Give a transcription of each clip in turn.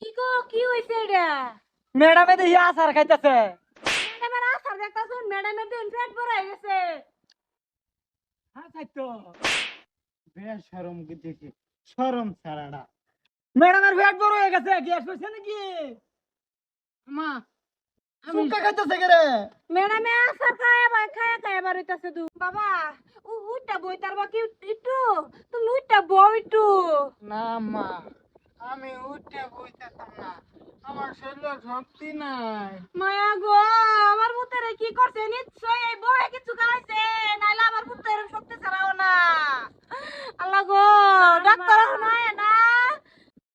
কি গো কি হইছে এটা? ম্যাডামে দেখি আচার খাইতেছে। ম্যাডামের আসার দেখতাছুন ম্যাডামের দিন পেট ভরা গেছে। হ্যাঁ খাইতো বেশ সরম দেখি সরম ছাড়াটা ম্যাডামের পেট বড় হয়ে গেছে গ্যাস হয়েছে নাকি? মা সুক্কা খাইতেছে কে রে ম্যাডামে আসার খায় ভাই খায় খায় বার হইতাছে দু। বাবা উ উইটা বই তার বাকি একটু তুমি উইটা বউ একটু না মা আমি না। আমার শরীরে শক্তি নাই। মায়া গো আমার মুতেরে কি করছে? নিশ্চয় এই বউয়ে কিছু খাইছে নাইলে আমার মুতেরে সত্যি ছাড়াও না। আল্লাহ গো ডাক্তার নয় না।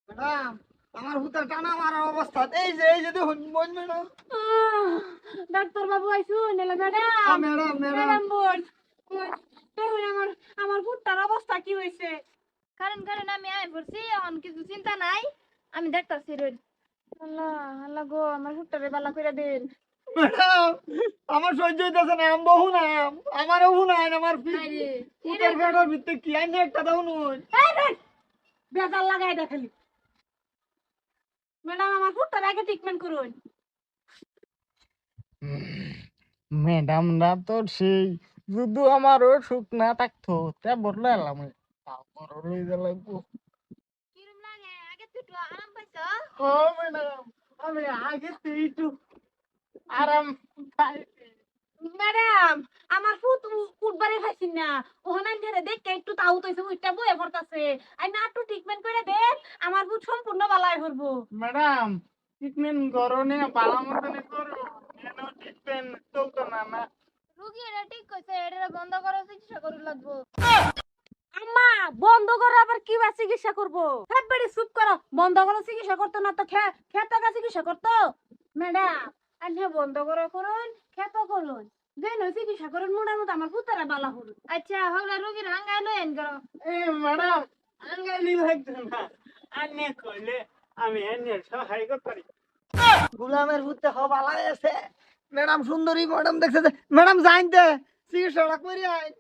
ম্যাডাম আমার হুতার টানা মারার অবস্থা। এই যে এই যে দেখুন ম্যাডাম আহ, আইসু নেলা ম্যাডাম ম্যাডাম ম্যাডাম। বোন দেখুন আমার আমার ফুটটার অবস্থা কি হয়েছে। কারণ কারণ আমি আয় পড়ছি এখন কিছু চিন্তা নাই। আমি দেখতাছি রোজ। আল্লাহ আল্লাহ গো আমার ফুটটারে বালা কইরা দিন। ম্যাডাম আমার সহ্য হইতেছে না আম বহু না আমার বহু না আমার হুতার পেটের ভিতরে কি? আইনে একটা দাও নুন। এই রে বেজাল লাগাই দেখালি ম্যাডাম আমার ফুটটার আগে ট্রিটমেন্ট করুন। ম্যাডামরা তো সেই যদি আমার অসুখ না থাকতো তা বললে এলাম তারপর লইতে লাগবো কিরম লাগে? আগে তুই আরাম পাইছ? ও ম্যাডাম আমি আগে তো একটু আরাম পাইছি। ম্যাডাম আমার ফুট উঠবারে না। ওখানে ধরে দেখে একটু তাও তৈছে উইটা বয়ে পড়তাছে। আই না একটু ট্রিটমেন্ট করে আমার ফুট সম্পূর্ণ বালাই করব ম্যাডাম ট্রিটমেন্ট করো নে ভালো মতন করো। কেন ট্রিটমেন্ট চলতো না না রুগী এটা ঠিক কইছে এটা বন্ধ করে চিকিৎসা করু লাগবো আম্মা বন্ধ করো আবার কি বা চিকিৎসা করব চুপ করো বন্ধ করো চিকিৎসা করতো না তো খেত চিকিৎসা করতো ম্যাডাম আন্নে বন্ধ করো করুন খেত করুন যেন চিকিৎসা করুন মোটামুটি আমার পুতারা বালা হল আচ্ছা হগলা রুগীর হাঙ্গাই লই এন করো এ ম্যাডাম আঙ্গালি লাগতো না আনে কইলে আমি এনে সহায় করতে পারি গুলামের ভূতে হবা লাগেছে ম্যাডাম সুন্দরী ম্যাডাম দেখছে যে ম্যাডাম জানতে চিকিৎসাটা করি আইন।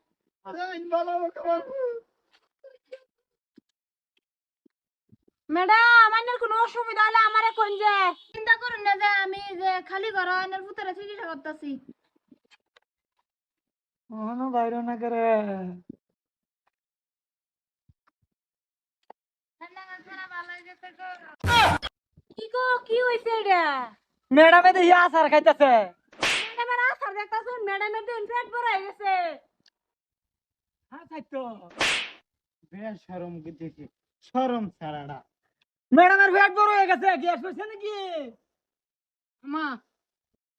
ম্যাডাম আন্নের কোনো অসুবিধা হলে আমারে কোন যে। চিন্তা করুন না যে আমি যে খালি ঘর এনের ভিতরে চিকিৎসা করতেছি। ওনো বাইরে না করে। কি গো কি হইছে এটা? ম্যাডামে দেখি আচার খাইতেছে। ম্যাডামের আসার দেখতাছুন ম্যাডামের দিন পেট ভরা হয়ে গেছে। হ্যাঁ খাইতো বেশ সরম দেখি সরম ছাড়াটা। ম্যাডামের পেট বড় হয়ে গেছে গ্যাস হইছে নাকি? মা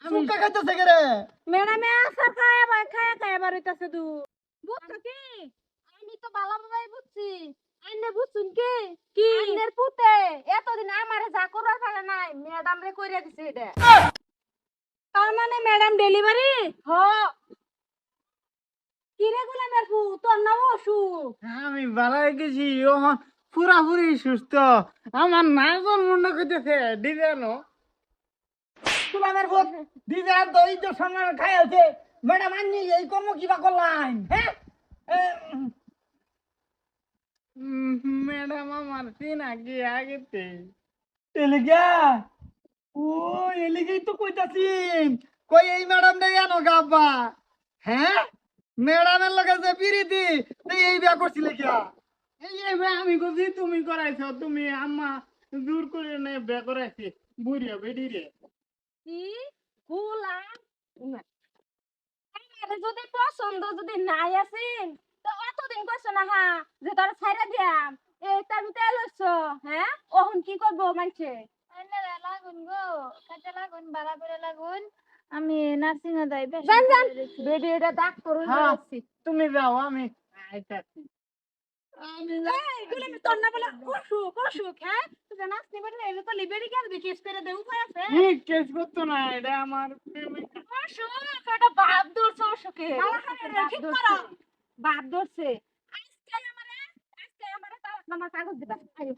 আমি সুক্কা খাইতেছে কে রে? ম্যাডামে আসার খায় ভাই খায় খায় বার হইতাছে দু। বুঝছ কি? আমি তো ভালো ভাবে বুঝছি। আন্নে বুঝছুন কি? কি? আন্নের পুতে এতদিন আমারে যা করার পারে নাই ম্যাডাম রে কইরা দিছে এটা। তার মানে ম্যাডাম ডেলিভারি? হ। কি রে গোলামের ফু তোর নাম অসুখ। আমি ভালো গেছি ওহন পুরাপুরি সুস্থ। আমার নাগর মনে করতেছে দিবেনো গুলামের ভূত দিদা দই তো সামনে খাইছে ম্যাডাম আনি এই কর্ম কিবা করলাম হ্যাঁ ম্যাডাম আমার চিনা কি আগেতে। এলিগা ও এলিগেই তো কইতাছি। কই এই ম্যাডাম নেই আনো গাব্বা? হ্যাঁ? ম্যাডামের লগে যে পিরিতি তুই এই বিয়া করছিলে কিয়া? এই যে বে আমি কইছি, তুমি করাইছো, তুমি আম্মা দূর করে নে বে করাইছি, বুড়িয়া বেডি রে। কি? গোলাম আরে, যদি পছন্দ যদি নাই আছেন তো অতদিন কইছো না হা যে তোর ছাইরা দিয়াম। এই তার তেল হইছ হ্যাঁ? ওহন কি করব মানছে এনে লাগুন গো কাজে লাগুন বাড়া করে লাগুন আমি নার্সিং এ যাই বেশ জান জান এটা ডাক্তার হ্যাঁ। তুমি যাও আমি আইতাছি আমি এই গোলাম তোর না বলে অসুখ অসুখ হ্যাঁ তুই নাচ নিবে না এটা তো লিবেরি গেল বিকেস করে দে উপায় আছে ঠিক কেস করতো না এটা আমার অসুখ এটা বাপ ধরছে অসুখে ঠিক করো বাপ ধরছে আজকে আমারে আজকে আমারে তালাক নামার কাগজ দিবা আয়ো